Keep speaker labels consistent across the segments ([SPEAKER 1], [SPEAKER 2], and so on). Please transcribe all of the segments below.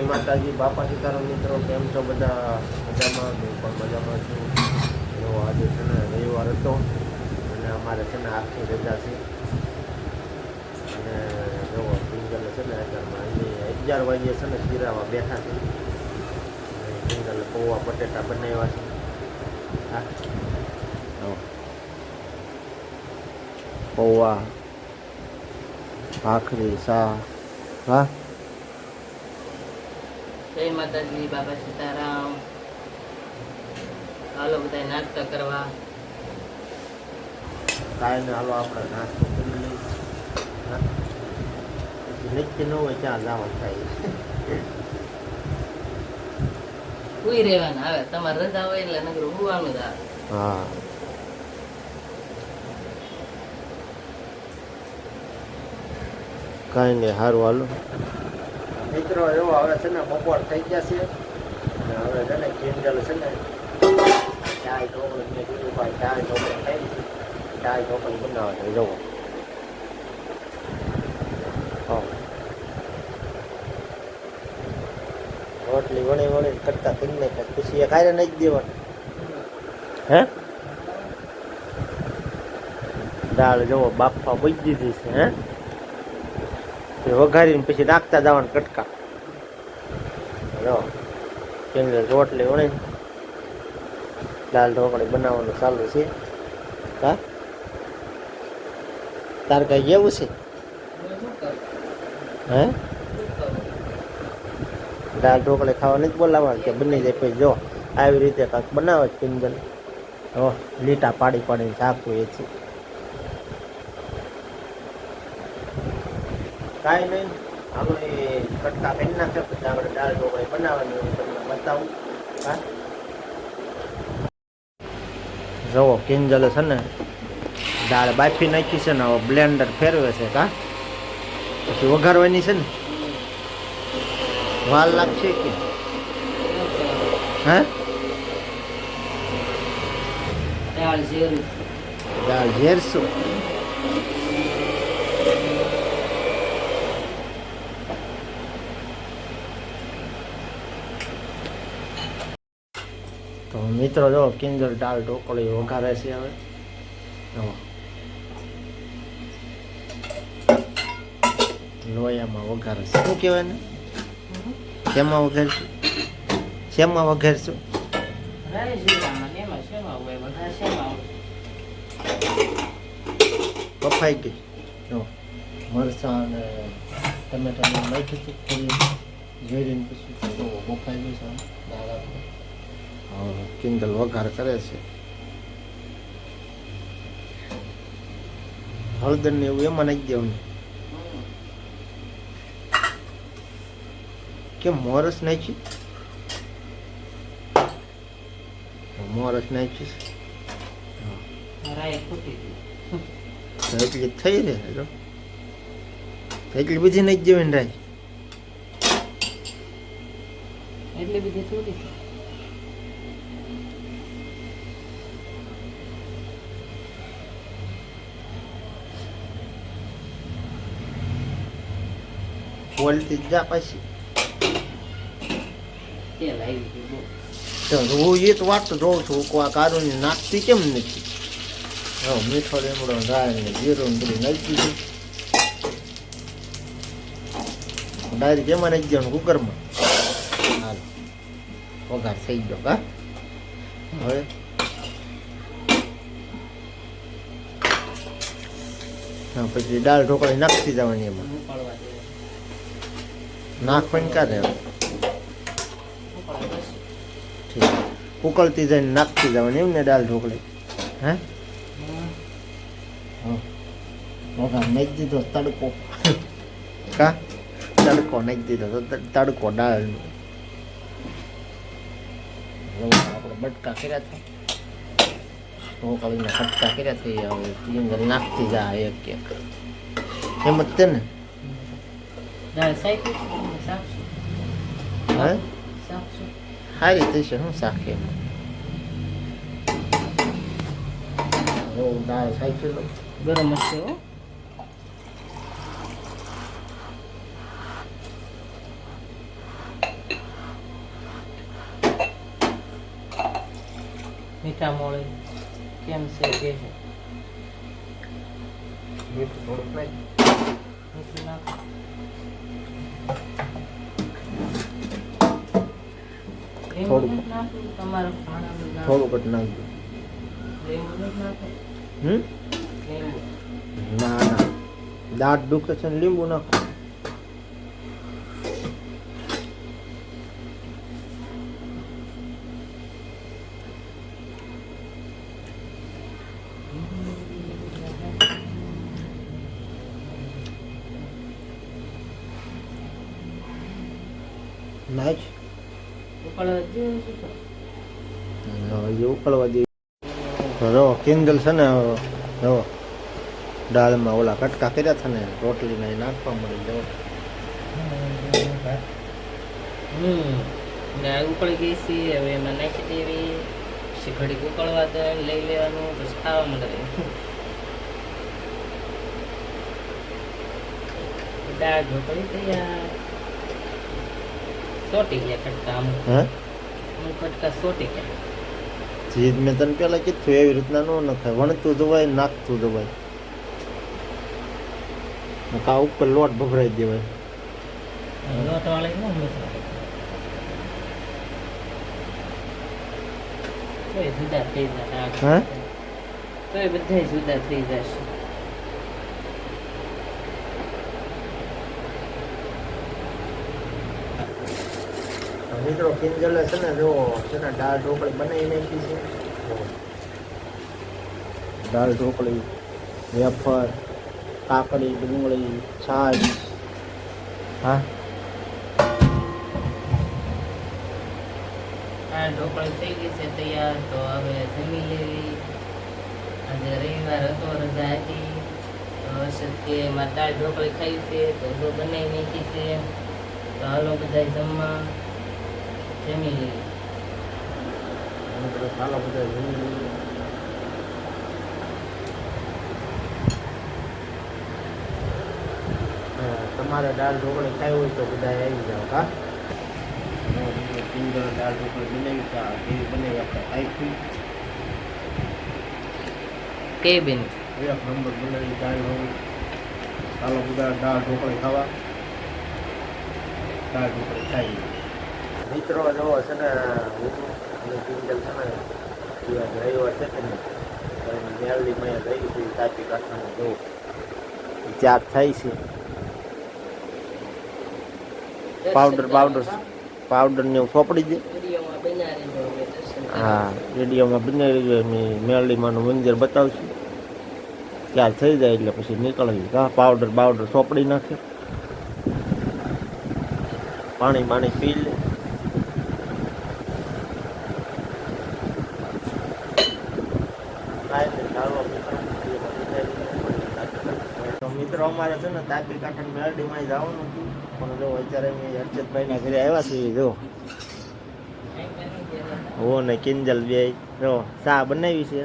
[SPEAKER 1] માતાજી, બાપા સીતારામ મિત્રો, કેમ છો બધા? મજામાં? હું પણ મજામાં છું. એવો આજે છે ને રવિવાર હતો અને અમારે છે ને આખી રજા છે. અને એવો સિંગલ છે ને અત્યારમાં અગિયાર વાગ્યે છે ને શિરાવા બેઠા છે. સિંગલ પૌવા બટેટા બનાવ્યા છે. હા. પૌવા, ભાખરી શા હા?
[SPEAKER 2] જય માતાજી બાબા સીતારામ. હાલો બધા નાસ્તા કરવા.
[SPEAKER 1] કાંઈ ને હાલો આપણે નાસ્તો કરી લઈએ. નક્કી ન હોય ત્યાં જવાનું થાય.
[SPEAKER 2] સુઈ રહેવાના આવે તમારે રજા હોય એટલે નગર હુવાનું જ આવે.
[SPEAKER 1] હા. કાંઈ નહીં સારું હાલો. મિત્રો, એવો હવે છે ને, બપોર થઈ ગયા છે અને હવે છે ને કિંજલ છે ને? ચાય ઢોકળી મેં કીધું, ભાઈ, ચાય ઢોકળી ખાઈ ચાય ઢોકળી બનાવે છે જુઓ. હા. રોટલી વણી વણી કરતા કરી નાખે પછી એ કાંઈ નહીં જ દેવાનું. હે? દાળ જુઓ બાફા બજી દીધી છે, હે? એ વઘારીને પછી નાખતા જવાનું કટકા. જો કેન્દ્ર રોટલી વણી દાળ ઢોકળી બનાવવાનું ચાલુ છે. હા? તાર કઈ એવું છે? હે? દાળ ઢોકળી ખાવાની જ બોલાવવાનું કે બની જાય પછી જો. આવી રીતે કાંક બનાવે છે કિંજલ હો, લીટા પાડી પાડીને શાકું એથી કાંઈ નહીં. આપણે કટકા પહેરી નાખે પછી આપણે દાળ ઢોકળી બનાવવાની હું તમને બતાવું. હા? જવો કિંજલ છે ને દાળ બાફી નાખી છે ને હવે બ્લેન્ડર ફેરવે છે કા? પછી વઘારવાની છે ને. વાલ લાગશે કે? હે?
[SPEAKER 2] દાળ ઝેર.
[SPEAKER 1] દાળ ઝેરશું. મિત્રો, જો કિંજર દાળ ઢોકળી વઘારે છે હવે. લોયામાં વઘારે છે. શું કહેવાય ને શેમાં વઘારશું? શેમાં વઘારશું? બફાઈ ગઈ. જો. મરચાં અને ટમેટાનું નાખી થોડી જોઈને પછી બફાઈ ગયું છે દાળ આપણે. કિંજલ વઘાર કરે છે. હળદર ને એવું એમાં નાખી દેવાનું. કેમ મોરસ નાખી? મોરસ નાખી
[SPEAKER 2] રાઈ ફૂટી ગઈ.
[SPEAKER 1] તો એટલી થઈ જો. એટલી બધી નાખી દેવાની રાય.
[SPEAKER 2] એટલી બધી થોડી
[SPEAKER 1] બોલતી જા પાછી. હું એ તો વાત જોઉં છું કે આ કારુની નાખતી કેમ નથી? હા મીઠો લીમડો રાય ને જીરું બધું નાખી ડાયરેક્ટ એમાં નાખી દેવાનું કુકરમાં? હાલ. વઘાર થઈ ગયો કા હવે? હા પછી દાળ ઢોકળી નાખતી જવાની એમાં. નાખવાની ક્યારે ઠીક. ઉકળતી જઈને નાખતી જવાની એમ ને દાળ ઢોકળી? હે? નાખી દીધો તડકો. કા? તડકો નાખી દીધો તડકો દાળનો આપણે બટકા કર્યા છે. ઢોકળીના બટકા કર્યા અંદર નાખતી જા એક એક એમ જ તે ને?
[SPEAKER 2] સાહેબ
[SPEAKER 1] હે સારી થશે હું સાખે દાળ સાચી લો
[SPEAKER 2] ગરમ હશે હો મીઠા મોળે કેમ છે કે છે
[SPEAKER 1] મીઠું થોડુંક નાખ
[SPEAKER 2] મીઠું નાખ
[SPEAKER 1] થોડુંક. થોડુંક જ નાખજો? હમ? ના ના. દાંત દુખે છે લીંબુ નાખો. નાખ.
[SPEAKER 2] ઉકળવા જેવું.
[SPEAKER 1] ઉકળવા દે. જો કિંજલ છે ને જો દાળમાં ઓલા કટકા કર્યા છે ને રોટલીને એ નાખવા મળી જો.
[SPEAKER 2] હમ ને આ ઉકળી ગઈ છે હવે એમાં નાખી દેવી. પછી ઘડીક ઉકળવા દે લઈ લેવાનું પછી ખાવા મળે. દાળ ઢોકળી તૈયાર. સોટી ગયા કટકા અમુક
[SPEAKER 1] હે?
[SPEAKER 2] અમુક કટકા સોટી ગયા.
[SPEAKER 1] જીદ મેં તને પેલા કીધું એવી રીતના ન નખાય. વણતું જવાય નાખતું જવાય. કા ઉપર લોટ ભભરાઈ દેવાય.
[SPEAKER 2] લોટ વાળી જુદા થઈ જશે બધા જુદા થઈ જશે.
[SPEAKER 1] મિત્રો કિંજલે છે ને જો છે ને દાળ ઢોકળી બનાવી નાખી છે. જો. દાળ ઢોકળી વેફર કાકડી ડુંગળી છાશ. હા?
[SPEAKER 2] આ ઢોકળી થઈ ગઈ છે તૈયાર તો હવે જમી લેવી. આજે રવિવાર હતો રજા હતી. તો હર્ષદ કે મારે દાળ ઢોકળી ખાઈ છે તો જો બનાવી નાખી છે. તો હાલો બધા જમવા.
[SPEAKER 1] મિત્રો ચાલો બધા તમારે દાળ ઢોકળી ખાઈ હોય તો બધા આવી જાઓ કા કિંજલ દાળ ઢોકળી બનાવી કેવી બનાવી આપણે ખાઈશું
[SPEAKER 2] કે બેન?
[SPEAKER 1] એક નંબર બનાવી દાળ ઢોકળી. ચાલો બધા દાળ ઢોકળી ખાવા. દાળ ઢોકળી ખાઈ મિત્રો જોવો છે ને હું અને છે ને રવિવાર છે કે નહીં? મેળવી મેં ગઈ છે તાપી કાંઠામાં જોઉં ચાર થાય છે. પાવડર પાવડર પાવડર ને સોંપડી દે. હા રેડિયોમાં બનાવી જોઈએ મેં મંદિર બતાવશું. ત્યાર થઈ જાય એટલે પછી નીકળવી હા પાવડર બાવડર સોપડી નાખે. પાણી પાણી પી લે કાંઈ નહીં, ચાલો મિત્રો. તો મિત્રો અમારે છે ને તાપી કાંઠા મેરડીમાં જવાનું હતું પણ જો અત્યારે અમે હર્ષદભાઈના ઘરે આવ્યા છીએ, જો. હો ને, કિંજલ બે જો, ચા બનાવી છે.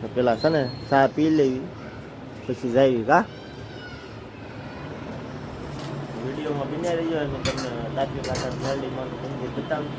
[SPEAKER 1] તો પેલા છે ને, ચા પી લેવી. પછી જાવી કા વિડીયોમાં બન્યા રહીજો અને તમને તાપી કાંઠા મેરડીમાં મંદિર બતાવું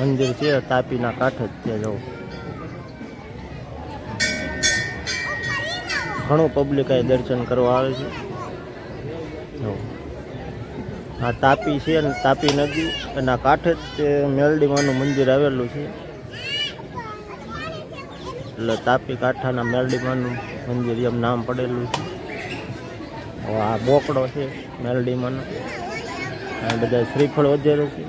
[SPEAKER 1] મંદિર છે, તાપીના કાંઠે જ છે જવું ઘણું પબ્લિક અહીં દર્શન કરવા આવે છે. આ તાપી છે ને, તાપી નદી એના કાંઠે જ તે મેરડીમાનું મંદિર આવેલું છે. એટલે તાપી કાંઠાના મેલડીમાનું મંદિર એમ નામ પડેલું છે. આ બોકડો છે મેલડીમાનો. આ બધા શ્રીફળ વગેરે છે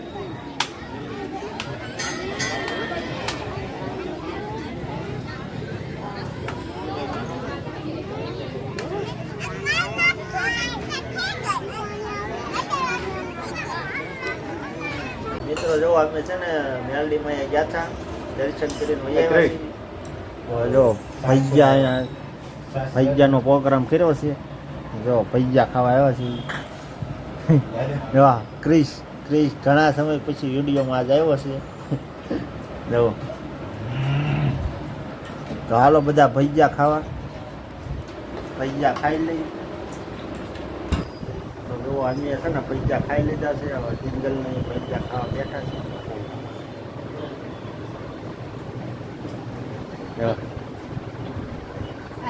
[SPEAKER 1] મિત્રો જો અમે છે ને મેલડીમાં અહીંયા ગયા હતા દર્શન કરીને આવ્યા જો ભૈયા અહીંયા ભૈયાનો પ્રોગ્રામ કર્યો છે. જો ભૈયા ખાવા આવ્યા છે જો ક્રિશ ક્રિશ ઘણા સમય પછી વિડીયોમાં આજ આવ્યો છે. જો. તો હાલો બધા ભૈયા ખાવા. ભૈયા ખાઈ લઈ તો જો અમે છે ને ભૈયા ખાઈ લીધા છે. હવે જિંગલ ને ભૈયા ખાવા બેઠા છે જો
[SPEAKER 3] હાલો બધા ભજીયા ખાવા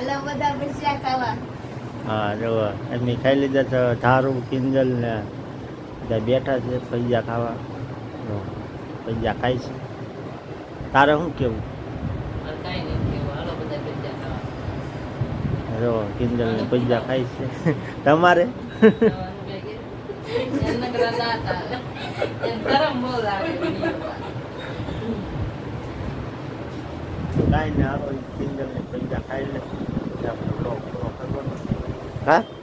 [SPEAKER 1] હા જો એમની ખાઈ લીધા છે ધારું કિંજલ ને બધા બેઠા છે પૈયા ખાવા. પૈયા ખાય છે. તારે શું કેવું?
[SPEAKER 2] મારે કાંઈ નથી કેવું. હાલો બધા ભજીયા ખાવા.
[SPEAKER 1] જો કિંજલ ને પૈયા ખાય છે. તમારે. કાંઈ ને કિંજલ ને પૈયા ખાઈ લે. એટલે